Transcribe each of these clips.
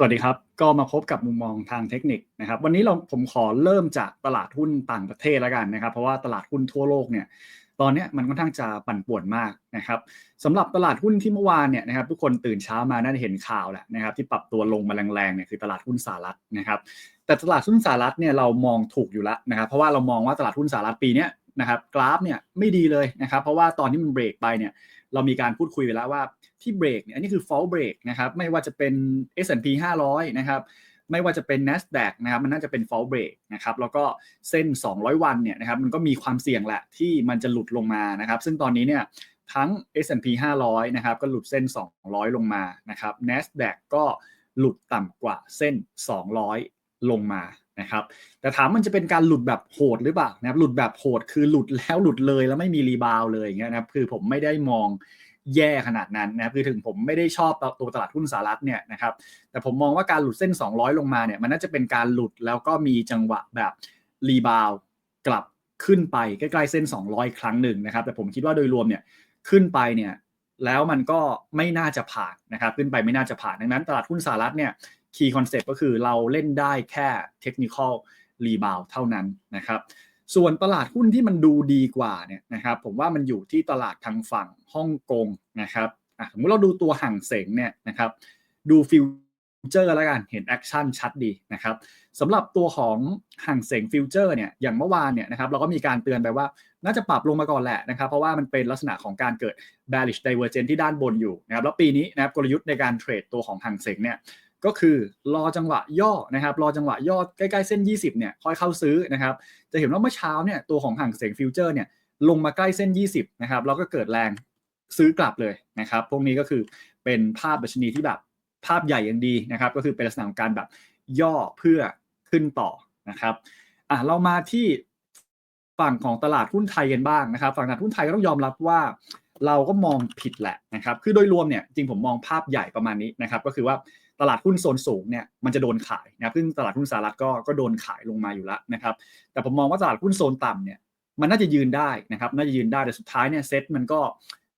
สวัสดีครับ ก็มาพบกับมุมมองทางเทคนิคนะครับ วันนี้เราผมขอเริ่มจากตลาดหุ้นต่างประเทศแล้วกันนะครับ เพราะว่าตลาดหุ้นทั่วโลกเนี่ยตอนนี้มันค่อนข้างจะปั่นป่วนมากนะครับสำหรับตลาดหุ้นที่เมื่อวานเนี่ยนะครับทุกคนตื่นเช้ามาน่าจะเห็นข่าวแหละนะครับ ที่ปรับตัวลงมาแรงๆเนี่ยคือตลาดหุ้นสหรัฐนะครับ แต่ตลาดหุ้นสหรัฐเนี่ยเรามองถูกอยู่แล้วนะครับ เพราะว่าเรามองว่าตลาดหุ้นสหรัฐปีนี้นะครับกราฟเนี่ยไม่ดีเลยนะครับ เพราะว่าตอนที่มันเบรกไปเนี่ยเรามีการพูดคุยไปแล้วว่า ที่เบรกเนี่ยอันนี้คือ fall break นะครับไม่ว่าจะเป็น S&P 500 นะครับไม่ว่าจะเป็น NASDAQ นะครับมันน่าจะเป็น fall break นะครับแล้วก็เส้น 200 วันเนี่ยนะครับมันก็มีความเสี่ยงแหละที่มันจะหลุดลงมานะครับซึ่งตอนนี้เนี่ยทั้ง S&P 500 นะครับก็หลุดเส้น 200 ลงมานะครับ NASDAQ ก็หลุดต่ำกว่าเส้น 200 ลงมานะครับแต่ถามมันจะเป็นการหลุดแบบโหดหรือเปล่านะครับหลุดแบบโหดคือหลุดแล้วหลุดเลยแล้วไม่มีรีบาวเลยอย่างเงี้ยนะครับคือผมไม่ได้มอง แย่ขนาดนั้นนะครับคือถึงผมไม่ได้ชอบตัวตลาดหุ้นสหรัฐเนี่ยนะครับแต่ผมมองว่าการหลุดเส้น 200 ลงมาเนี่ยมันน่าจะเป็นการหลุดแล้วก็มีจังหวะแบบรีบาวกลับขึ้นไปใกล้ๆเส้น 200 ครั้งหนึ่งนะครับ แต่ผมคิดว่าโดยรวมเนี่ยขึ้นไปเนี่ยแล้วมันก็ไม่น่าจะผ่านนะครับขึ้นไปไม่น่าจะผ่านดังนั้น ตลาดหุ้นสหรัฐเนี่ยคีย์คอนเซ็ปต์ก็คือเราเล่นได้แค่เทคนิคอลรีบาวเท่านั้นนะครับ ส่วนตลาดหุ้นที่มันดูดีกว่าเนี่ยนะครับผมว่ามันอยู่ที่ตลาดทางฝั่งฮ่องกงนะครับสมมติเราดูตัวห่างเสงเนี่ยนะครับดูฟิวเจอร์แล้วกันเห็นแอคชั่นชัดดีนะครับสำหรับตัวของห่างเสงฟิวเจอร์เนี่ยอย่างเมื่อวานเนี่ยนะครับเราก็มีการเตือนไปว่าน่าจะปรับลงมาก่อนแหละนะครับเพราะว่ามันเป็นลักษณะของการเกิด bearish divergence ที่ด้านบนอยู่นะครับแล้วปีนี้นะครับกลยุทธ์ในการเทรดตัวของห่างเสงเนี่ย ก็คือรอจังหวะย่อนะครับ รอจังหวะย่อใกล้ๆเส้น 20เนี่ยค่อยเข้าซื้อนะครับ จะเห็นว่าเมื่อเช้าเนี่ยตัวของห่างเสียงฟิวเจอร์เนี่ยลงมาใกล้เส้น 20นะครับแล้วก็เกิดแรงซื้อกลับเลยนะครับ พวกนี้ก็คือเป็นภาพบัชนีที่แบบภาพใหญ่อย่างดีนะครับ ก็คือเป็นลักษณะของการแบบย่อเพื่อขึ้นต่อนะครับอะเรามาที่ฝั่งของตลาดหุ้นไทยกันบ้างนะครับ ฝั่งตลาดหุ้นไทยก็ต้องยอมรับว่าเราก็มองผิดแหละนะครับ คือโดยรวมเนี่ยจริงผมมองภาพใหญ่ประมาณนี้นะครับ ก็คือว่า ตลาดหุ้นโซนสูงเนี่ยมันจะโดนขายนะซึ่งตลาดหุ้นสหรัฐก็ก็โดนขายลงมาอยู่แล้วนะครับ แต่ผมมองว่าตลาดหุ้นโซนต่ำเนี่ยมันน่าจะยืนได้นะครับ น่าจะยืนได้แต่สุดท้ายเนี่ยเซ็ตมันก็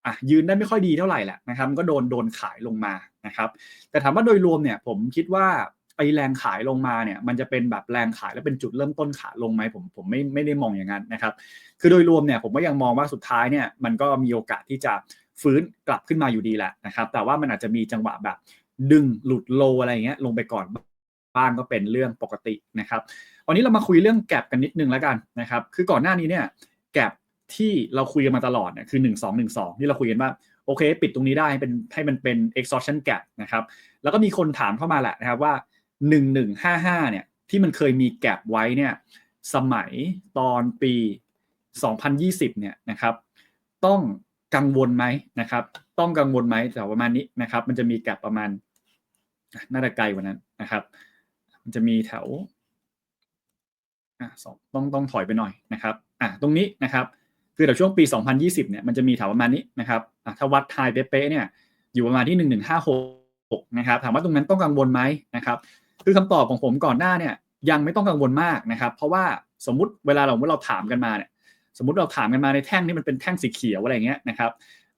อะยืนได้ไม่ค่อยดีเท่าไหร่แหละนะครับก็โดนโดนขายลงมานะครับ แต่ถามว่าโดยรวมเนี่ยผมคิดว่าไอแรงขายลงมาเนี่ยมันจะเป็นแบบแรงขายแล้วเป็นจุดเริ่มต้นขาลงไหมผมผมไม่ไม่ได้มองอย่างนั้นนะครับ คือโดยรวมเนี่ยผมก็ยังมองว่าสุดท้ายเนี่ยมันก็มีโอกาสที่จะฟื้นกลับขึ้นมาอยู่ดีแหละนะครับ แต่ว่ามันอาจจะมีจังหวะแบบ ดึงหลุดโลอะไรเงี้ยลงไปก่อนบ้างก็เป็นเรื่องปกตินะครับวันนี้เรามาคุยเรื่องแกลบกันนิดนึงแล้วกันนะครับคือก่อนหน้านี้เนี่ยแกลบที่เราคุยกันมาตลอดเนี่ยคือ 1 2 1 2 ที่เราคุยกันว่าโอเค ปิดตรงนี้ได้เป็นให้มันเป็น exhaustion gap นะครับแล้วก็มีคนถามเข้ามาแหละนะครับว่า 1155เนี่ยที่มันเคยมีแกลบไว้เนี่ยสมัยตอนปี 2020เนี่ยนะครับต้องกังวลไหมนะครับต้องกังวลไหมแต่ประมาณนี้นะครับมันจะมีแกลบประมาณ น่าจะไกลกว่านั้นนะครับ มันจะมีแถวอะสองต้องต้องถอยไปหน่อยนะครับอะตรงนี้นะครับ คือแต่ช่วงปี 2020 เนี่ยมันจะมีแถวประมาณนี้นะครับอะถ้าวัดไทยเป๊ะๆเนี่ยอยู่ประมาณที่ 1156 นะครับ ถามว่าตรงนั้นต้องกังวลไหมนะครับ คือคำตอบของผมก่อนหน้าเนี่ยยังไม่ต้องกังวลมากนะครับ เพราะว่าสมมติเวลาเราเมื่อเราถามกันมาเนี่ยสมมติเราถามกันมาในแท่งนี้มันเป็นแท่งสีเขียวอะไรเงี้ยนะครับ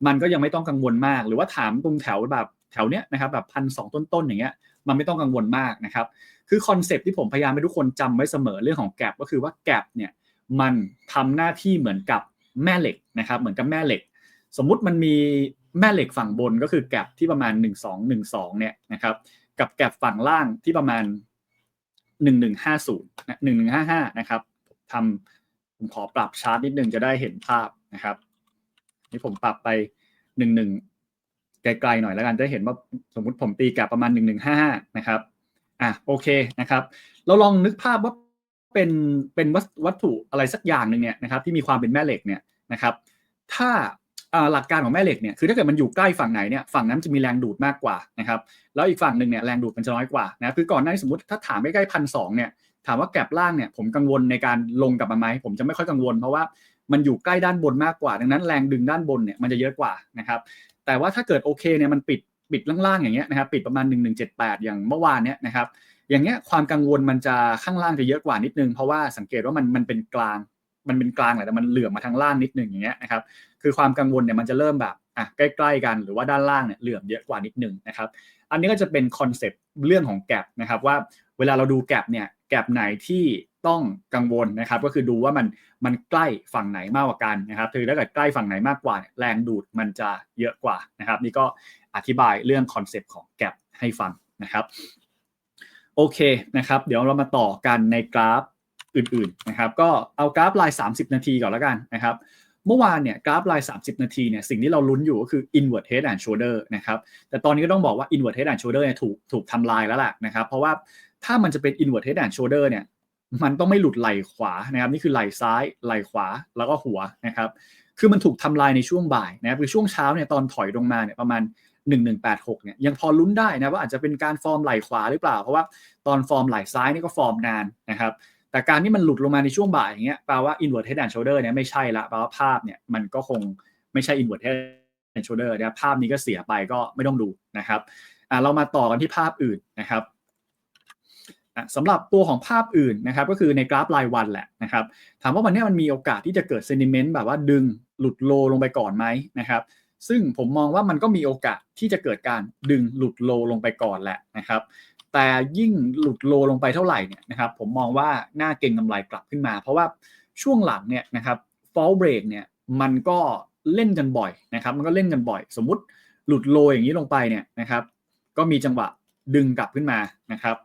มันก็ยังไม่ต้องกังวลมาก หรือว่าถามตรงแถวแบบ แถวเนี้ยนะครับแบบพันสองต้นๆอย่างเงี้ยมันไม่ต้องกังวลมากนะครับคือคอนเซปที่ผมพยายามให้ทุกคนจำไว้เสมอเรื่องของแกลบก็คือว่าแกลบเนี่ยมันทำหน้าที่เหมือนกับแม่เหล็กนะครับเหมือนกับแม่เหล็ก สมมุติมันมีแม่เหล็กฝั่งบนก็คือแกลบที่ประมาณ 1 2 1 2เนี่ยนะครับกับแกลบฝั่งล่างที่ประมาณ 1150นะ1155นะครับทำผมขอปรับชาร์ตนิดนึงจะได้เห็นภาพนะครับนี่ผมปรับไป 11 ไกลๆหน่อยแล้วกันจะเห็นว่าสมมติผมตีกับประมาณ 115 นะครับอะโอเคนะครับ เราลองนึกภาพว่าเป็นเป็นวัตถุอะไรสักอย่างหนึ่งเนี่ยนะครับที่มีความเป็นแม่เหล็กเนี่ยนะครับถ้าหลักการของแม่เหล็กเนี่ยคือถ้าเกิดมันอยู่ใกล้ฝั่งไหนเนี่ยฝั่งนั้นจะมีแรงดูดมากกว่านะครับแล้วอีกฝั่งหนึ่งเนี่ยแรงดูดมันจะน้อยกว่านะคือก่อนหน้านี้สมมติถ้าถามใกล้ๆพันสองเนี่ยถามว่าแกลบล่างเนี่ยผมกังวลในการลงกลับมันไหมผมจะไม่ค่อยกังวล เพราะว่ามันอยู่ใกล้ด้านบนมากกว่า ดังนั้นแรงดึงด้านบนเนี่ยมันจะเยอะกว่านะครับ แต่ว่าถ้าเกิดโอเคเนี่ยมันปิดปิดล่างๆอย่างเงี้ยนะครับปิดประมาณ 1178 อย่างเมื่อวานเนี้ยนะครับอย่างเงี้ยความกังวลมันจะข้างล่างจะเยอะกว่านิดนึง เพราะว่าสังเกตว่ามันมันเป็นกลางมันเป็นกลางแหละแต่มันเหลื่อมมาทางล่างนิดนึงอย่างเงี้ยนะครับคือความกังวลเนี่ยมันจะเริ่มแบบอะใกล้ๆกันหรือว่าด้านล่างเนี่ยเหลื่อมเยอะกว่านิดนึงนะครับอันนี้ก็จะเป็นคอนเซปต์เรื่องของแกลบนะครับว่าเวลาเราดูแกลบเนี่ยแกลบไหนที่ ต้องกังวลนะครับ ก็คือดูว่ามันมันใกล้ฝั่งไหนมากกว่ากันนะครับคือถ้าเกิดใกล้ฝั่งไหนมากกว่า แรงดูดมันจะเยอะกว่านะครับ นี่ก็อธิบายเรื่องคอนเซปต์ของแกลบให้ฟังนะครับโอเคนะครับ เดี๋ยวเรามาต่อกันในกราฟอื่นๆนะครับ ก็เอากราฟลาย 30 นาทีก่อนแล้วกันนะครับเมื่อวานเนี่ยกราฟลาย 30 นาทีเนี่ยสิ่งที่เราลุ้นอยู่ก็คือ inward head and shoulder นะครับแต่ตอนนี้ก็ต้องบอกว่า inward head and shoulder เนี่ยถูกถูกทำลายแล้วล่ะนะครับ เพราะว่าถ้ามันจะเป็น inward head and shoulder เนี่ย มันต้องไม่หลุดไหล่ขวานะครับนี่คือไหล่ซ้ายไหล่ขวาแล้วก็หัวนะครับ คือมันถูกทำลายในช่วงบ่ายนะครับคือช่วงเช้าเนี่ยตอนถอยลงมาเนี่ยประมาณ 1186เนี่ยยังพอลุ้นได้นะว่าอาจจะเป็นการฟอร์มไหล่ขวาหรือเปล่า เพราะว่าตอนฟอร์มไหล่ซ้ายนี่ก็ฟอร์มนานนะครับแต่การที่มันหลุดลงมาในช่วงบ่ายอย่างเงี้ยแปลว่า inward head and shoulder เนี่ยไม่ใช่ละแปลว่าภาพเนี่ยมันก็คงไม่ใช่ inward head and shoulder นะภาพนี้ก็เสียไปก็ไม่ต้องดูนะครับอ่าเรามาต่อกันที่ภาพอื่นนะครับ สำหรับตัวของภาพอื่นนะครับก็คือในกราฟรายวันแหละนะครับถามว่าวันนี้มันมีโอกาสที่จะเกิดเซนิเมนต์แบบว่าดึงหลุดโลลงไปก่อนไหมนะครับซึ่งผมมองว่ามันก็มีโอกาสที่จะเกิดการดึงหลุดโลลงไปก่อนแหละนะครับแต่ยิ่งหลุดโลลงไปเท่าไหร่เนี่ยนะครับผมมองว่าน่าเก่งกำไรกลับขึ้นมา เพราะว่าช่วงหลังเนี่ยนะครับ fall break เนี่ยมันก็เล่นกันบ่อยนะครับมันก็เล่นกันบ่อย สมมุติหลุดโลอย่างนี้ลงไปเนี่ยนะครับก็มีจังหวะดึงกลับขึ้นมานะครับ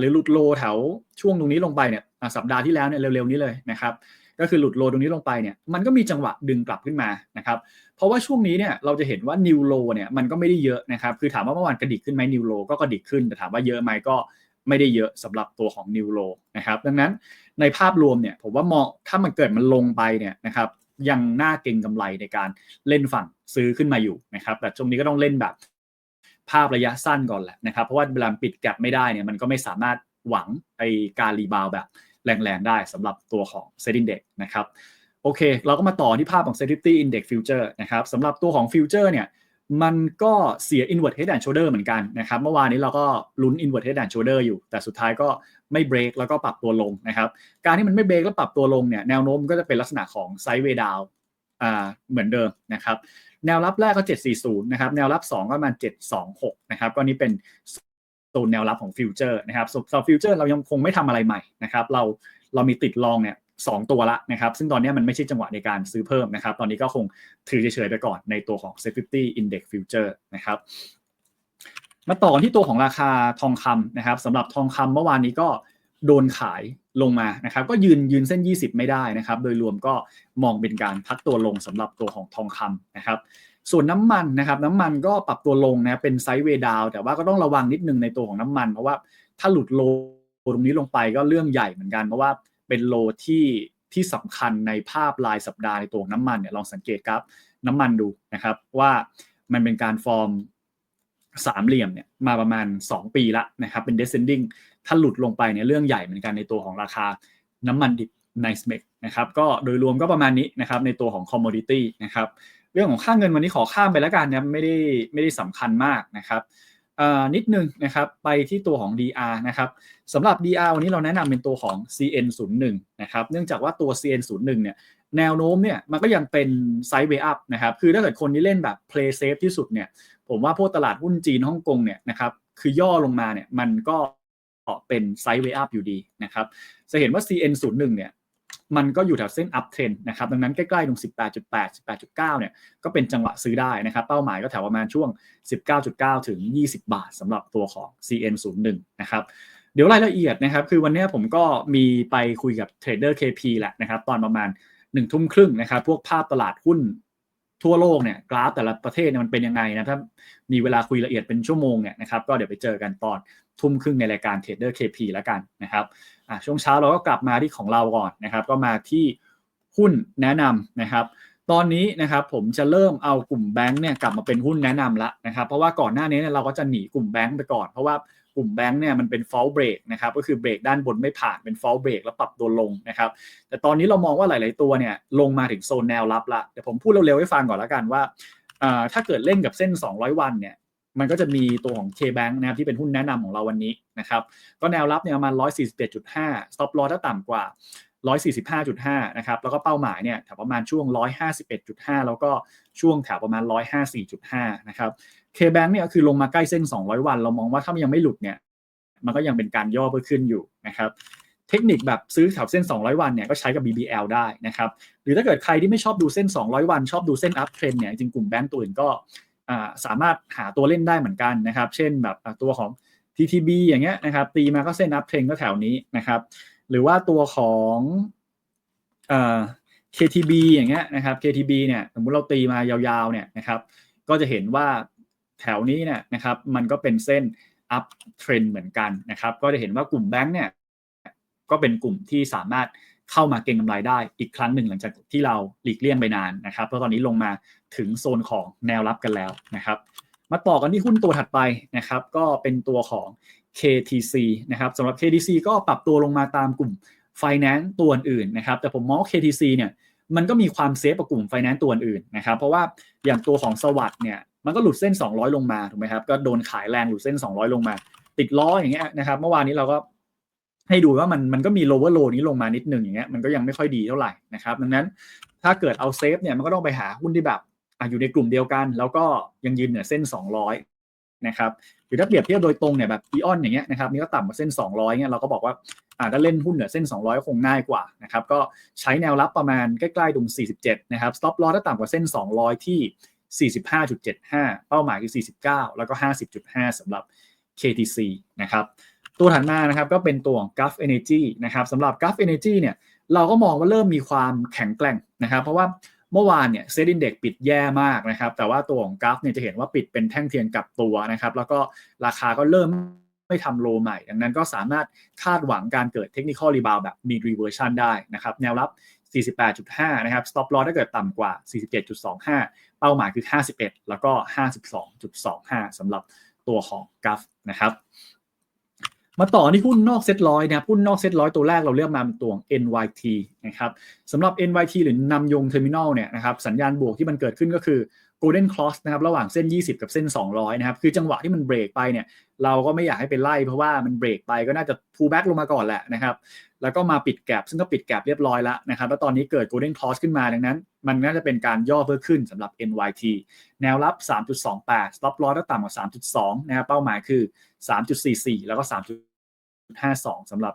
หรือหลุดโลแถวช่วงตรงนี้ลงไปเนี่ยสัปดาห์ที่แล้วเนี่ยเร็วๆนี้เลยนะครับก็คือหลุดโลตรงนี้ลงไปเนี่ยมันก็มีจังหวะดึงกลับขึ้นมานะครับเพราะว่าช่วงนี้เนี่ยเราจะเห็นว่านิวโลเนี่ยมันก็ไม่ได้เยอะนะครับคือถามว่าเมื่อวานกระดิกขึ้นไหมนิวโลก็กระดิกขึ้นแต่ถามว่าเยอะไหมก็ไม่ได้เยอะสำหรับตัวของนิวโลนะครับดังนั้นในภาพรวมเนี่ยผมว่ามองถ้ามันเกิดมันลงไปเนี่ยนะครับยังน่าเก่งกำไรในการเล่นฝั่งซื้อขึ้นมาอยู่นะครับแต่ช่วงนี้ก็ต้องเล่นแบบ ภาพระยะสั้นก่อนแหละนะครับ เพราะว่าเวลาปิดแกลบไม่ได้เนี่ยมันก็ไม่สามารถหวังไอการรีบาวแบบแรงๆได้สำหรับตัวของ Set Index นะครับโอเค เราก็มาต่อที่ภาพของ Safety Index Future นะครับสำหรับตัวของ Future เนี่ยมันก็เสีย inward head and shoulder เหมือนกันนะครับเมื่อวานนี้เราก็ลุ้น inward head and shoulder อยู่ แต่สุดท้ายก็ไม่เบรกแล้วก็ปรับตัวลงนะครับการที่มันไม่เบรกแล้วปรับตัวลงเนี่ยแนวโน้มก็จะเป็นลักษณะของ sideway down อ่าเหมือนเดิมนะครับ แนวรับแรกก็ 740 นะครับ แนวรับ 2 ก็ประมาณ 726 นะครับ ก็นี่เป็นโซนแนวรับของฟิวเจอร์นะครับสำหรับฟิวเจอร์เรายังคงไม่ทำอะไรใหม่นะครับ เราเรามีติดลองเนี่ยสองตัวละนะครับ ซึ่งตอนนี้มันไม่ใช่จังหวะในการซื้อเพิ่มนะครับ ตอนนี้ก็คงถือเฉยๆไปก่อนในตัวของ Safety Index Future นะครับ มาต่อที่ตัวของราคาทองคำนะครับสำหรับทองคำเมื่อวานนี้ก็โดนขาย ลงมานะครับก็ยืนยืนเส้น 20 ไม่ได้นะครับ โดยรวมก็มองเป็นการพักตัวลงสำหรับตัวของทองคำนะครับ ส่วนน้ำมันนะครับ น้ำมันก็ปรับตัวลงนะเป็นไซด์เวดาวแต่ว่าก็ต้องระวังนิดนึงในตัวของน้ำมัน เพราะว่าถ้าหลุดโลตรงนี้ลงไปก็เรื่องใหญ่เหมือนกันเพราะว่าเป็นโลที่ที่สำคัญในภาพรายสัปดาห์ในตัวน้ำมันเนี่ยลองสังเกตครับน้ำมันดูนะครับว่ามันเป็นการฟอร์มสามเหลี่ยมเนี่ยมาประมาณ 2 ปีละนะครับเป็น descending ถ้าหลุดลงไปเนี่ยเรื่องใหญ่เหมือนกันในตัวของราคาน้ำมันดิบในสเมกนะครับก็โดยรวมก็ประมาณนี้นะครับในตัวของ commodity นะครับเรื่องของค่าเงินวันนี้ขอข้ามไปแล้วกันนะไม่ได้ไม่ได้สำคัญมากนะครับนิดนึงนะครับไปที่ตัวของ DR นะครับสำหรับ DR วันนี้เราแนะนำเป็นตัวของ CN01 นะครับเนื่องจากว่าตัว CN01 เนี่ยแนวโน้มเนี่ยมันก็ยังเป็นไซด์เวอัพนะครับคือถ้าเกิดคนที่เล่นแบบ play safe ที่สุดเนี่ยผมว่าพวกตลาดหุ้นจีนฮ่องกงเนี่ยนะครับคือย่อลงมาเนี่ยมันก็ เป็นไซด์เวอัพอยู่ดีนะครับ จะเห็นว่า CN01 เนี่ยมันก็อยู่แถวเส้น up trend นะครับ ดังนั้นใกล้ๆตรง 18.8 18.9 เนี่ย ก็เป็นจังหวะซื้อได้นะครับ เป้าหมายก็แถวประมาณช่วง 19.9 ถึง 20 บาทสำหรับตัวของ CN01 นะครับ เดี๋ยวรายละเอียดนะครับ คือวันนี้ผมก็มีไปคุยกับเทรดเดอร์ KP แหละนะครับ ตอนประมาณ1ทุ่มครึ่งนะครับ พวกภาพตลาดหุ้นทั่วโลกเนี่ยกราฟแต่ละประเทศเนี่ยมันเป็นยังไงนะถ้ามีเวลาคุยละเอียดเป็นชั่วโมงเนี่ยนะครับก็เดี๋ยวไปเจอกันตอน ทุ่มครึ่งในรายการเทรดเดอร์ KP แล้วกันนะครับช่วงเช้าเราก็กลับมาที่ของเราก่อนนะครับ ก็มาที่หุ้นแนะนำนะครับ ตอนนี้นะครับผมจะเริ่มเอากลุ่มแบงค์เนี่ยกลับมาเป็นหุ้นแนะนำละนะครับ เพราะว่าก่อนหน้านี้เนี่ยเราก็จะหนีกลุ่มแบงค์ไปก่อน เพราะว่ากลุ่มแบงค์เนี่ยมันเป็น fall break นะครับก็คือเบรกด้านบนไม่ผ่านเป็น fall break แล้วปรับตัวลงนะครับ แต่ตอนนี้เรามองว่าหลาย ๆ ตัวเนี่ยลงมาถึงโซนแนวรับละเดี๋ยวผมพูดเร็ว ๆ ให้ฟังก่อนแล้วกันว่าถ้าเกิดเล่นกับเส้น 200 วันเนี่ย มันก็จะมีตัวของ K-Bank นะครับที่เป็นหุ้นแนะนำของเราวันนี้นะครับก็แนวรับเนี่ยประมาณ 147.5 stop loss ถ้าต่ำกว่า 145.5 นะครับ แล้วก็เป้าหมายเนี่ยแถวประมาณช่วง 151.5 แล้วก็ช่วงแถวประมาณ 154.5 นะครับ K-Bank เนี่ยคือลงมาใกล้เส้น 200 วัน เรามองว่าถ้ามันยังไม่หลุดเนี่ย มันก็ยังเป็นการย่อเพื่อขึ้นอยู่นะครับ เทคนิคแบบซื้อแถวเส้น 200 วันเนี่ยก็ใช้กับ BBL ได้นะครับ หรือถ้าเกิดใครที่ไม่ชอบดูเส้น 200 วัน ชอบดูเส้น up trend เนี่ยจริงกลุ่มแบงก์ตัวอื่นก็ สามารถหาตัวเล่นได้เหมือนกันนะครับ เช่นแบบตัวของ TTB อย่างเงี้ยนะครับ ตีมาก็เส้น up trend ก็แถวนี้นะครับ หรือว่าตัวของเอ่อ KTB อย่างเงี้ยนะครับ KTB เนี่ยสมมติเราตีมายาวๆเนี่ยนะครับ ก็จะเห็นว่าแถวนี้เนี่ยนะครับ มันก็เป็นเส้น up trend เหมือนกันนะครับ ก็จะเห็นว่ากลุ่มแบงค์เนี่ยก็เป็นกลุ่มที่สามารถ เข้ามาเก็งกำไรได้อีกครั้งหนึ่งหลังจากที่เราหลีกเลี่ยงไปนานนะครับเพราะตอนนี้ลงมาถึงโซนของแนวรับกันแล้วนะครับ มาต่อกันที่หุ้นตัวถัดไปนะครับ ก็เป็นตัวของ KTC นะครับสำหรับ KTC ก็ปรับตัวลงมาตามกลุ่ม Finance ตัวอื่นนะครับ แต่ผมมอง KTC เนี่ยมันก็มีความเซฟกับกลุ่ม Finance ตัวอื่นนะครับ เพราะว่าอย่างตัวของสวัสด์เนี่ยมันก็หลุดเส้น 200 ลงมาถูกไหมครับก็โดนขายแรงหลุดเส้น 200 ลงมา ติดล้ออย่างเงี้ยนะครับ เมื่อวานนี้เราก็ ให้ดูว่ามันมันก็มี lower low นี้ลงมานิดนึงอย่างเงี้ยมันก็ยังไม่ค่อยดีเท่าไหร่นะครับดังนั้นถ้าเกิดเอาเซฟเนี่ยมันก็ต้องไปหาหุ้นที่แบบอยู่ในกลุ่มเดียวกัน แล้วก็ยังยืนเหนือเส้น 200นะครับหรือถ้าเปรียบเทียบโดยตรงเนี่ยแบบอีออนอย่างเงี้ยนะครับนี่ก็ต่ำกว่าเส้น 200เนี่ยเราก็บอกว่าอ่าถ้าเล่นหุ้นเหนือเส้น 200 ก็คงง่ายกว่านะครับก็ใช้แนวรับประมาณใกล้ๆตรง 47 นะครับ stop loss ถ้าต่ำกว่าเส้น 200 ที่ 45.75 เป้าหมายคือ 49 แล้วก็ 50.5สำหรับ KTC นะครับ ตัวถัดมานะครับก็เป็นตัวของ Gulf Energy นะครับสำหรับ Gulf Energy เนี่ยเราก็มองว่าเริ่มมีความแข็งแกร่งนะครับเพราะว่าเมื่อวานเนี่ยเซ็นดินเด็กปิดแย่มากนะครับแต่ว่าตัวของกราฟเนี่ยจะเห็นว่าปิดเป็นแท่งเทียนกับตัวนะครับแล้วก็ราคาก็เริ่มไม่ทำโลใหม่ ดังนั้นก็สามารถคาดหวังการเกิดเทคนิคอลรีบาวแบบมีรีเวอร์ชันได้นะครับแนวรับ 48.5 นะครับ stop loss ถ้าเกิดต่ำกว่า 47.25 เป้าหมายคือ 51 แล้วก็ 52.25สำหรับตัวของกราฟนะครับ มาต่อที่หุ้นนอกเซ็ตร้อยนะครับหุ้นนอกเซ็ตร้อยตัวแรกเราเลือกมาเป็นตัว NYT นะครับสำหรับ NYT หรือนำยงเทอร์มินอลเนี่ยนะครับสัญญาณบวกที่มันเกิดขึ้นก็คือ Golden Cross นะครับระหว่างเส้น 20 กับเส้น 200 นะครับคือจังหวะที่มันเบรกไปเนี่ยเราก็ไม่อยากให้ไปไล่เพราะว่ามันเบรกไปก็น่าจะ pull back ลงมาก่อนแหละนะครับแล้วก็มาปิดแกลบซึ่งก็ปิดแกลบเรียบร้อยแล้วนะครับแล้วตอนนี้เกิด Golden Cross ขึ้นมาดังนั้น มันน่าจะเป็นการย่อเพิ่มขึ้นสำหรับ NYT แนวรับ 3.28 stop loss ถ้าต่ำกว่า 3.2 นะครับเป้าหมายคือ 3.44 แล้วก็ 3. 52สำหรับ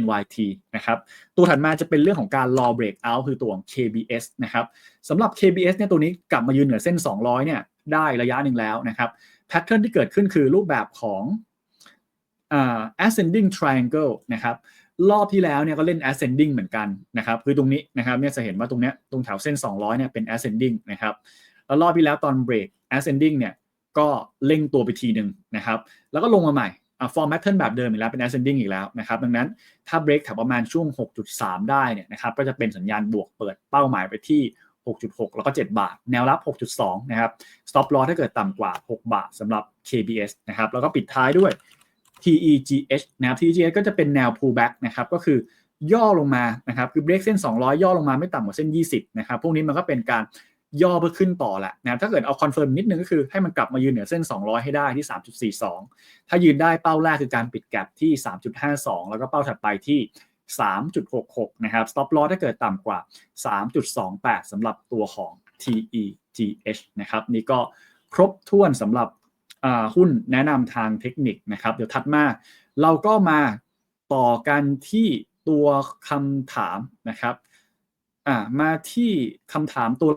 NYT นะครับ ตัวถัดมาจะเป็นเรื่องของการรอ breakout คือตัวของ KBS นะครับสำหรับ KBS เนี่ยตัวนี้กลับมายืนเหนือเส้น 200 เนี่ยได้ระยะหนึ่งแล้วนะครับ แพทเทิร์นที่เกิดขึ้นคือรูปแบบของ ascending triangle นะครับ รอบที่แล้วเนี่ยก็เล่น ascending เหมือนกันนะครับ คือตรงนี้นะครับเนี่ยจะเห็นว่าตรงเนี้ยตรงแถวเส้น 200 เนี่ยเป็น ascending นะครับแล้วรอบที่แล้วตอน break ascending เนี่ยก็เล่งตัวไปทีหนึ่งนะครับ แล้วก็ลงมาใหม่ ฟอร์มแพทเทิร์นแบบเดิมอีกแล้วเป็น ascending อีกแล้วนะครับดังนั้นถ้า break แถวประมาณช่วง 6.3 ได้เนี่ยนะครับก็จะเป็นสัญญาณบวกเปิดเป้าหมายไปที่ 6.6 แล้วก็ 7 บาท แนวรับ 6.2 นะครับ stop loss ถ้าเกิดต่ำกว่า 6 บาทสำหรับ KBS นะครับแล้วก็ปิดท้ายด้วย TEGH นะครับ TEGH ก็จะเป็นแนว pullback นะครับก็คือย่อลงมานะครับคือ break เส้น 200 ย่อลงมาไม่ต่ำกว่าเส้น 20 นะครับพวกนี้มันก็เป็นการ ย่อเพื่อขึ้นต่อแหละนะถ้าเกิดเอาคอนเฟิร์มนิดนึงก็คือให้มันกลับมายืนเหนือเส้น 200 ให้ได้ที่ 3.42 ถ้ายืนได้เป้าแรกคือการปิดแกลบที่ 3.52 แล้วก็เป้าถัดไปที่ 3.66 นะครับ stop loss ถ้าเกิดต่ำกว่า 3.28 สำหรับตัวของ TEGH นะครับ นี่ก็ครบถ้วนสำหรับหุ้นแนะนำทางเทคนิคนะครับ เดี๋ยวถัดมา เราก็มาต่อกันที่ตัวคำถามนะครับมาที่คำถามตัว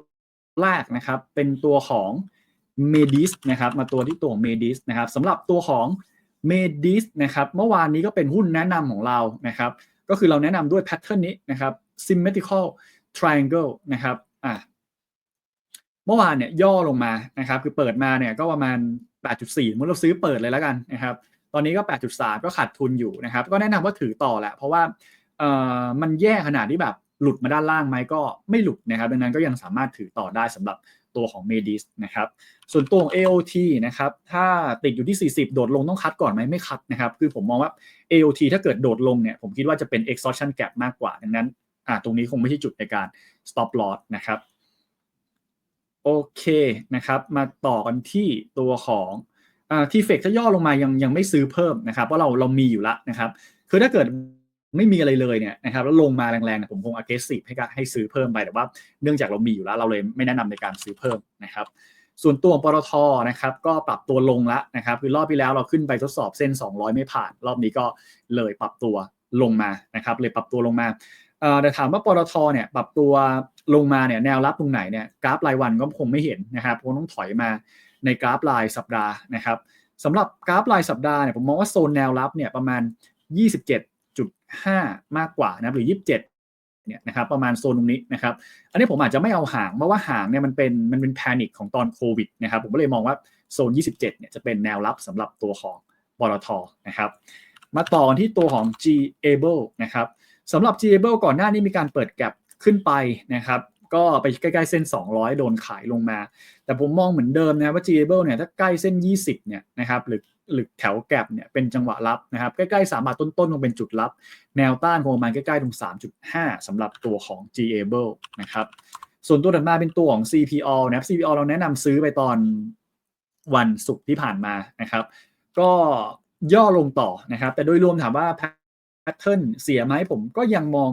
แรกนะครับ เป็นตัวของ m e d i s นะครับ มาตัวที่ตัว m e d i s นะครับสำหรับตัวของ m e d i s นะครับเมื่อวานนี้ก็เป็นหุ้นแนะนำของเรานะครับ ก็คือเราแนะนำด้วยแพทเทิร์นนี้นะครับ symmetrical triangle นะครับอะเมื่อวานเนี่ยย่อลงมานะครับ คือเปิดมาเนี่ยก็ประมาณ 8.4มื่อเราซื้อเปิดเลยแล้วกันนะครับ ตอนนี้ก็ 8.3 ก็ขาดทุนอยู่นะครับ ก็แนะนำว่าถือต่อแหละเพราะว่าเอ่อมันแย่ขนาดที่แบบ หลุดมาด้านล่างไหมก็ไม่หลุดนะครับ ดังนั้นก็ยังสามารถถือต่อได้สำหรับตัวของ Medis นะครับส่วนตัวของ AOT นะครับถ้าติดอยู่ที่ 40 โดดลงต้องคัดก่อนไหมไม่คัดนะครับ คือผมมองว่า AOT ถ้าเกิดโดดลงเนี่ยผมคิดว่าจะเป็น exhaustion gap มากกว่า ดังนั้นอ่าตรงนี้คงไม่ใช่จุดในการ stop loss นะครับโอเคนะครับ มาต่อกันที่ตัวของอ่าทีเฟกถ้าย่อลงมายังยังไม่ซื้อเพิ่มนะครับเพราะเราเรามีอยู่แล้วนะครับ คือถ้าเกิด ไม่มีอะไรเลยเนี่ยนะครับแล้วลงมาแรงๆนะผมคง aggressive ให้ให้ซื้อเพิ่มไปแต่ว่า เนื่องจากเรามีอยู่แล้วเราเลยไม่แนะนำในการซื้อเพิ่มนะครับส่วนตัวของปตทนะครับก็ปรับตัวลงแล้วนะครับคือรอบที่แล้วเราขึ้นไปทดสอบเส้น 200 ไม่ผ่าน รอบนี้ก็เลยปรับตัวลงมานะครับเลยปรับตัวลงมาแต่ถามว่าปตทเนี่ยปรับตัวลงมาเนี่ยแนวรับตรงไหนเนี่ยกราฟรายวันก็คงไม่เห็นนะครับคงต้องถอยมาในกราฟรายสัปดาห์นะครับสำหรับกราฟรายสัปดาห์เนี่ยผมมองว่าโซนแนวรับเนี่ยประมาณ 27.5 มากกว่านะหรือ 27เนี่ยนะครับประมาณโซนตรงนี้นะครับ อันนี้ผมอาจจะไม่เอาหางเพราะว่าหางเนี่ยมันเป็นมันเป็นแพนิคของตอนโควิดนะครับ ผมก็เลยมองว่าโซน 27เนี่ยจะเป็นแนวรับสำหรับตัวของปตทนะครับ มาต่อที่ตัวของ G Able นะครับสำหรับ G Able ก่อนหน้านี้มีการเปิดแกลบขึ้นไปนะครับ ก็ไปใกล้ๆเส้น 200 โดนขายลงมา แต่ผมมองเหมือนเดิมนะว่า G Able เนี่ยถ้าใกล้เส้น 20เนี่ยนะครับหรือ หรือแถวแกลบเนี่ยเป็นจังหวะรับนะครับ ใกล้ๆ3บาทต้นๆคงเป็นจุดรับ แนวต้านคงประมาณใกล้ๆตรง 3.5สำหรับตัวของ G Able นะครับ ส่วนตัวถัดมาเป็นตัวของ CPO นะครับ CPO เราแนะนำซื้อไปตอนวันศุกร์ที่ผ่านมานะครับ ก็ย่อลงต่อนะครับ แต่โดยรวมถามว่าแพทเทิร์นเสียไหมผมก็ยังมอง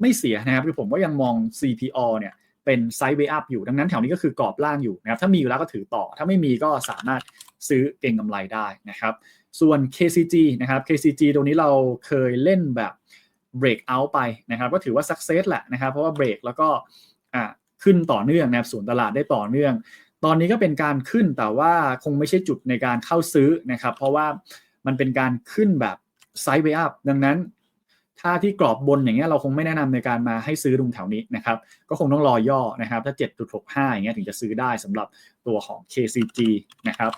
ไม่เสียนะครับคือผมก็ยังมอง CPO เนี่ย เป็นไซด์เวอัพอยู่ดังนั้นแถวนี้ก็คือกรอบล่างอยู่นะครับถ้ามีอยู่แล้วก็ถือต่อ ถ้าไม่มีก็สามารถซื้อเก็งกำไรได้นะครับ ส่วน KCG นะครับ KCG ตรงนี้เราเคยเล่นแบบ break out ไปนะครับ ก็ถือว่า success แหละนะครับ เพราะว่า break แล้วก็ขึ้นต่อเนื่องนะครับส่วนตลาดได้ต่อเนื่อง ตอนนี้ก็เป็นการขึ้นแต่ว่าคงไม่ใช่จุดในการเข้าซื้อนะครับ เพราะว่ามันเป็นการขึ้นแบบไซด์เวอัพดังนั้น ถ้าที่กรอบบนอย่างเงี้ยเราคงไม่แนะนำในการมาให้ซื้อตรงแถวนี้นะครับ ก็คงต้องรอย่อนะครับ ถ้า 7.65 อย่างเงี้ยถึงจะซื้อได้สำหรับตัวของ KCG นะครับ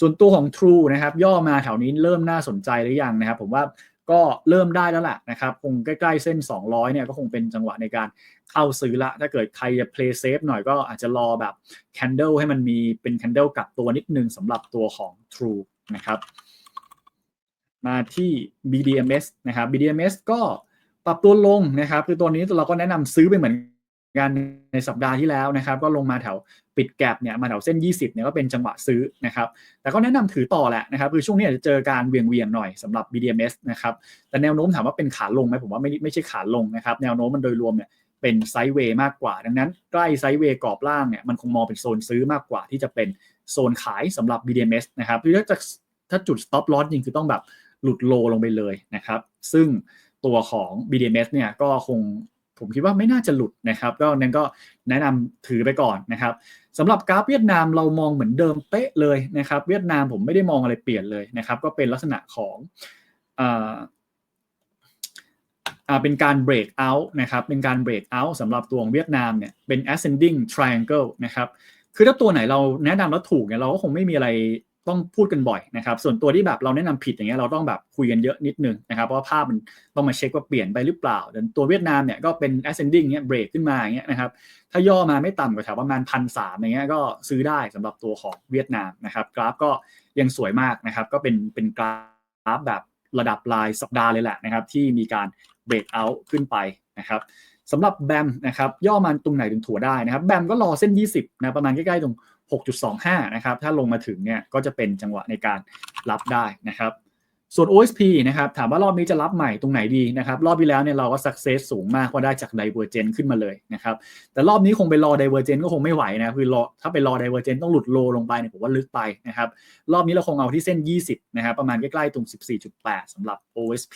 ส่วนตัวของ True นะครับ ย่อมาแถวนี้เริ่มน่าสนใจหรือยังนะครับ ผมว่าก็เริ่มได้แล้วแหละนะครับ คงใกล้ๆเส้น 200 เนี่ยก็คงเป็นจังหวะในการเข้าซื้อละ ถ้าเกิดใครจะ play safe หน่อยก็อาจจะรอแบบ candle ให้มันมีเป็น candle กับตัวนิดนึงสำหรับตัวของ True นะครับ มาที่ BDMs นะครับ BDMs ก็ปรับตัวลงนะครับคือตัวนี้เราก็แนะนำซื้อไปเหมือนกันในสัปดาห์ที่แล้วนะครับ ก็ลงมาแถวปิดแกลบเนี่ยมาแถวเส้น 20เนี่ยก็เป็นจังหวะซื้อนะครับ แต่ก็แนะนำถือต่อแหละนะครับคือช่วงนี้อาจจะเจอการเวียงเวียงหน่อยสำหรับ BDMs นะครับแต่แนวโน้มถามว่าเป็นขาลงไหมผมว่าไม่ไม่ใช่ขาลงนะครับ แนวโน้มมันโดยรวมเนี่ยเป็นไซด์เวย์มากกว่า ดังนั้นใกล้ไซด์เวย์กรอบล่างเนี่ยมันคงมองเป็นโซนซื้อมากกว่าที่จะเป็นโซนขายสำหรับ BDMs นะครับคือถ้าจะถ้าจุด stop loss จริงคือต้องแบบ หลุดโลลงไปเลยนะครับ ซึ่งตัวของ BDMs เนี่ยก็คงผมคิดว่าไม่น่าจะหลุดนะครับก็นั้นก็แนะนำถือไปก่อนนะครับสำหรับกราฟเวียดนามเรามองเหมือนเดิมเป๊ะเลยนะครับ เวียดนามผมไม่ได้มองอะไรเปลี่ยนเลยนะครับ ก็เป็นลักษณะของเป็นการ break out นะครับเป็นการ break out สำหรับตัวของเวียดนามเนี่ยเป็น ascending triangle นะครับคือถ้าตัวไหนเราแนะนำแล้วถูกเนี่ยเราก็คงไม่มีอะไร ต้องพูดกันบ่อยนะครับ ส่วนตัวที่แบบเราแนะนำผิดอย่างเงี้ยเราต้องแบบคุยกันเยอะนิดนึงนะครับ เพราะว่าภาพมันต้องมาเช็คว่าเปลี่ยนไปหรือเปล่าต่ตัวเวียดนามเนี่ยก็เป็น ascending เงี้ย break ขึ้นมาอย่างเงี้ยนะครับถ้าย่อมาไม่ต่ำกว่าแถวประมาณพันสามอย่างเงี้ยก็ซื้อได้สำหรับตัวของเวียดนามนะครับ กราฟก็ยังสวยมากนะครับ ก็เป็นเป็นกราฟแบบระดับรายสัปดาห์เลยแหละนะครับ ที่มีการ break out ขึ้นไปนะครับสำหรับแบมนะครับย่อมันตรงไหนถึงถั่วได้นะครับแบมก็รอเส้น 20นะประมาณใกล้ๆตรง 6.25 นะครับ ถ้าลงมาถึงเนี่ยก็จะเป็นจังหวะในการรับได้นะครับ ส่วน OSP นะครับ ถามว่ารอบนี้จะรับใหม่ตรงไหนดีนะครับ รอบที่แล้วเนี่ยเราก็ success สูงมากเพราะได้จาก divergent ขึ้นมาเลยนะครับ แต่รอบนี้คงไปรอ divergent ก็คงไม่ไหวนะคือรอถ้าไปรอ divergent ต้องหลุดโลลงไปเนี่ยผมว่าลึกไปนะครับ รอบนี้เราคงเอาที่เส้น 20 นะครับ ประมาณใกล้ๆตรง 14.8สำหรับ OSP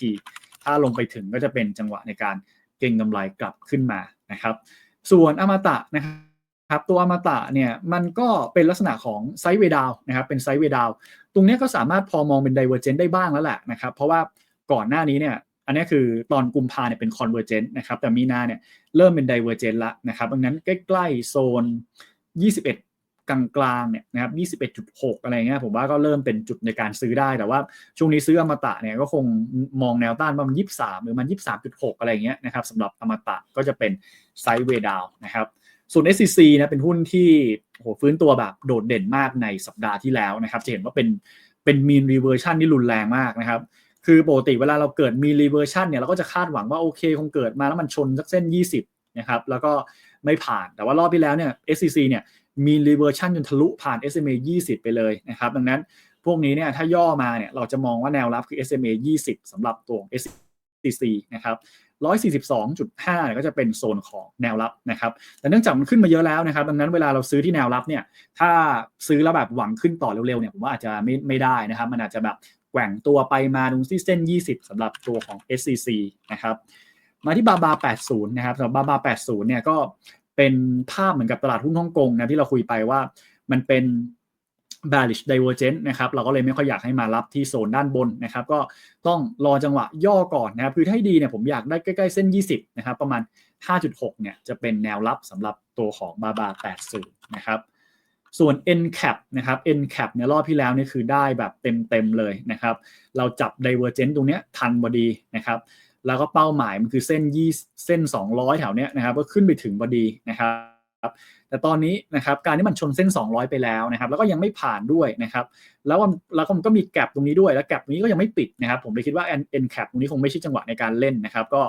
ถ้าลงไปถึงก็จะเป็นจังหวะในการเก็งกำไรกลับขึ้นมานะครับ ส่วนอมตะนะครับ ครับตัวอมตะเนี่ยมันก็เป็นลักษณะของไซด์เวดาวนะครับเป็นไซด์เวดาวตรงนี้ก็สามารถพอมองเป็นไดเวอร์เจนได้บ้างแล้วแหละนะครับเพราะว่าก่อนหน้านี้เนี่ยอันนี้คือตอนกุมภาเนี่ยเป็นคอนเวอร์เจนต์นะครับแต่มีนาเนี่ยเริ่มเป็นไดเวอร์เจนต์ละนะครับดังนั้นใกล้ๆโซน 21กลางกลางเนี่ยนะครับ 21.6 อะไรเงี้ย ผมว่าก็เริ่มเป็นจุดในการซื้อได้ แต่ว่าช่วงนี้ซื้ออมตะเนี่ยก็คงมองแนวต้านประมาณ 23 หรือมัน 23.6 อะไรเงี้ยนะครับสำหรับอมตะก็จะเป็นไซด์เวดาวนะครับ ส่วน SCC นะเป็นหุ้นที่โหฟื้นตัวแบบโดดเด่นมากในสัปดาห์ที่แล้วนะครับ จะเห็นว่าเป็นเป็นมีนรีเวอร์ชันที่รุนแรงมากนะครับ คือปกติเวลาเราเกิดมีรีเวอร์ชันเนี่ยเราก็จะคาดหวังว่าโอเคคงเกิดมาแล้วมันชนสักเส้น 20นะครับแล้วก็ไม่ผ่านแต่ว่ารอบที่แล้วเนี่ย SCC เนี่ยมีรีเวอร์ชันจนทะลุผ่าน SMA 20 ไปเลยนะครับ ดังนั้นพวกนี้เนี่ยถ้าย่อมาเนี่ยเราจะมองว่าแนวรับคือ SMA 20สำหรับตัว SCC นะครับ 142.5เนี่ยก็จะเป็นโซนของแนวรับนะครับ แต่เนื่องจากมันขึ้นมาเยอะแล้วนะครับ ดังนั้นเวลาเราซื้อที่แนวรับเนี่ย ถ้าซื้อแล้วแบบหวังขึ้นต่อเร็วๆเนี่ยผมว่าอาจจะไม่ไม่ได้นะครับ มันอาจจะแบบแกว่งตัวไปมาตรงที่เส้น 20สำหรับตัวของ SCC นะครับ มาที่บาบา 80 นะครับสำหรับบาบา 80 เนี่ยก็เป็นภาพเหมือนกับตลาดหุ้นฮ่องกงนะที่เราคุยไปว่ามันเป็น bearish divergence นะครับเราก็เลยไม่ค่อยอยากให้มารับที่โซนด้านบนนะครับก็ต้องรอจังหวะย่อก่อนนะครับคือถ้าให้ดีเนี่ยผมอยากได้ใกล้ๆเส้น 20นะครับประมาณ 5.6เนี่ยจะเป็นแนวรับสำหรับตัวของบาบา80นะครับส่วน NCAP นะครับ NCAP เนี่ยรอบที่แล้วนี่คือได้แบบเต็มๆเลยนะครับเราจับ divergence ตรงเนี้ยทันพอดีนะครับแล้วก็เป้าหมายมันคือเส้นยี่เส้น 200 แถวเนี้ยนะครับก็ขึ้นไปถึงพอดีนะครับ แต่ตอนนี้นะครับการที่มันชนเส้น 200 ไปแล้วนะครับ แล้วก็ยังไม่ผ่านด้วยนะครับแล้วมันแล้วมันก็มีแกลบตรงนี้ด้วยแล้วแกลบนี้ก็ยังไม่ปิดนะครับ ผมเลยคิดว่า N cap ตรงนี้คงไม่ใช่จังหวะในการเล่นนะครับ ก็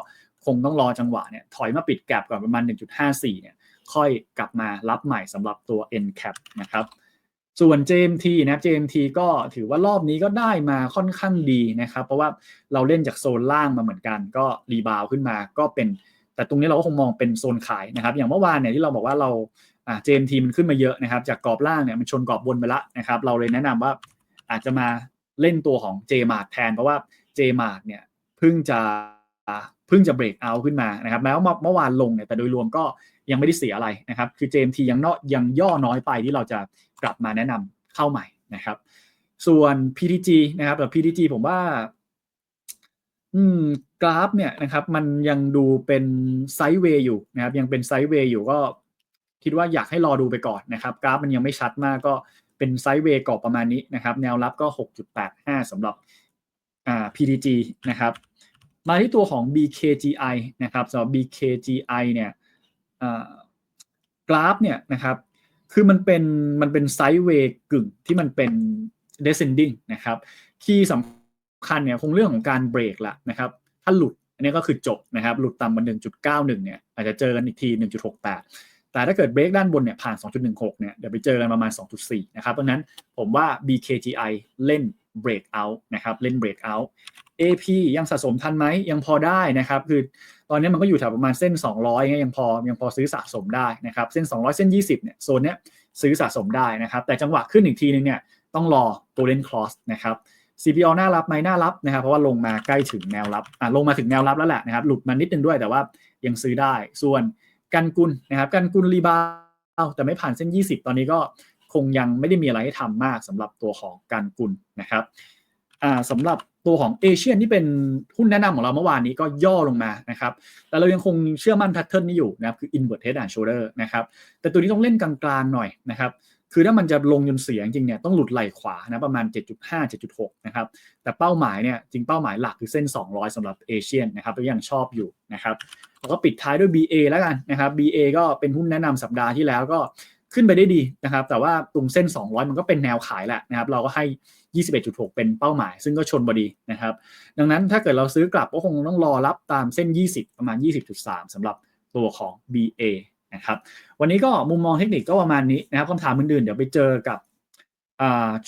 คงต้องรอจังหวะเนี่ยถอยมาปิดแกลบก่อนประมาณ 1.54 เนี่ยค่อยกลับมารับใหม่สำหรับตัว N cap นะครับส่วน JMT นะ JMT ก็ถือว่ารอบนี้ก็ได้มาค่อนข้างดีนะครับ เพราะว่าเราเล่นจากโซนล่างมาเหมือนกัน ก็รีบาวขึ้นมาก็เป็น แต่ตรงนี้เราก็คงมองเป็นโซนขายนะครับ อย่างเมื่อวานเนี่ยที่เราบอกว่าเราอ่า JMT มันขึ้นมาเยอะนะครับ จากกรอบล่างเนี่ยมันชนกรอบบนไปละนะครับ เราเลยแนะนำว่าอาจจะมาเล่นตัวของ JMart แทน เพราะว่า JMart เนี่ยเพิ่งจะเพิ่งจะเบรกเอาขึ้นมานะครับแม้ว่าเมื่อวานลงเนี่ยแต่โดยรวมก็ยังไม่ได้เสียอะไรนะครับ คือ JMT ยังเนาะยังย่อน้อยไปที่เราจะกลับมาแนะนำเข้าใหม่นะครับ ส่วน PTG นะครับแต่ PTG ผมว่า อืมกราฟเนี่ยนะครับ มันยังดูเป็นไซด์เวย์อยู่นะครับ ยังเป็นไซด์เวย์อยู่ก็คิดว่าอยากให้รอดูไปก่อนนะครับ กราฟมันยังไม่ชัดมากก็เป็นไซด์เวย์กรอบประมาณนี้นะครับ แนวรับก็ 6.85สำหรับอ่า PTG นะครับ มาที่ตัวของ BKGI นะครับสำหรับ BKGI เนี่ยกราฟเนี่ยนะครับ คือมันเป็นมันเป็นไซด์เวย์กึ่งที่มันเป็น descending นะครับคีย์สำ คัญเนี่ยคงเรื่องของการเบรกละนะครับ ถ้าหลุดอันนี้ก็คือจบนะครับ หลุดต่ำมา1.91 เนี่ยอาจจะเจอกันอีกที 1.68 แต่ถ้าเกิดเบรกด้านบนเนี่ยผ่าน 2.16 เนี่ยเดี๋ยวไปเจอกันประมาณ 2.4 นะครับ เพราะนั้นผมว่า BKGI เล่น breakout นะครับเล่น breakout AP ยังสะสมทันไหมยังพอได้นะครับ คือตอนนี้มันก็อยู่แถวประมาณเส้น 200ยังพอยังพอซื้อสะสมได้นะครับเส้น 200 เส้น 20 เนี่ยโซนเนี้ยซื้อสะสมได้นะครับ แต่จังหวะขึ้นอีกทีนึงเนี่ยต้องรอ golden cross นะครับ CPO น่ารับไหมน่ารับนะครับเพราะว่าลงมาใกล้ถึงแนวรับอ่าลงมาถึงแนวรับแล้วแหละนะครับหลุดมานิดนึงด้วยแต่ว่ายังซื้อได้ ส่วนกันกุลนะครับกันกุลรีบาวแต่ไม่ผ่านเส้น 20 ตอนนี้ก็คงยังไม่ได้มีอะไรให้ทำมากสำหรับตัวของกันกุลนะครับอ่าสำหรับตัวของเอเชียนที่เป็นหุ้นแนะนำของเราเมื่อวานนี้ก็ย่อลงมานะครับ แต่เรายังคงเชื่อมั่นแพทเทิร์นนี้อยู่นะครับ คือ invert head and shoulder นะครับ แต่ตัวนี้ต้องเล่นกลางๆหน่อยนะครับ คือถ้ามันจะลงจนเสียจริงเนี่ยต้องหลุดไหลขวานะประมาณ 7.5 7.6 นะครับ แต่เป้าหมายเนี่ยจริงเป้าหมายหลักคือเส้น 200สำหรับเอเชียนนะครับก็ยังชอบอยู่นะครับแล้วก็ปิดท้ายด้วย BA แล้วกันนะครับ BA ก็เป็นหุ้นแนะนำสัปดาห์ที่แล้วก็ขึ้นไปได้ดีนะครับ แต่ว่าตรงเส้น 200 มันก็เป็นแนวขายแหละนะครับ เราก็ให้ 21.6 เป็นเป้าหมาย ซึ่งก็ชนบดีนะครับ ดังนั้นถ้าเกิดเราซื้อกลับก็คงต้องรอรับตามเส้น 20 ประมาณ 20.3สำหรับตัวของ BA นะครับวันนี้ก็มุมมองเทคนิคก็ประมาณนี้นะครับคำถามอื่นๆ เดี๋ยวไปเจอกับ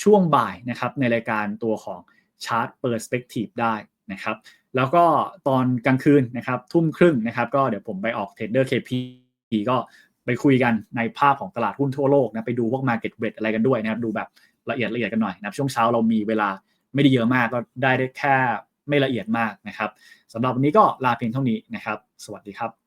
ช่วงบ่ายนะครับในรายการตัวของชาร์ตเปอร์สเปกทีฟได้นะครับแล้วก็ตอนกลางคืนนะครับทุ่มครึ่งนะครับก็เดี๋ยวผมไปออกเทรดเดอร์เคพีก็ไปคุยกันในภาพของตลาดหุ้นทั่วโลกนะไปดูพวก Market b r e a d อะไรกันด้วยนะครับดูแบบละเอียดละเอียดกันหน่อยนะครับช่วงเช้าเรามีเวลาไม่ได้เยอะมากก็ได้ได้แค่ไม่ละเอียดมากนะครับสำหรับวันนี้ก็ลาเพียงเท่านี้นะครับ สวัสดีครับ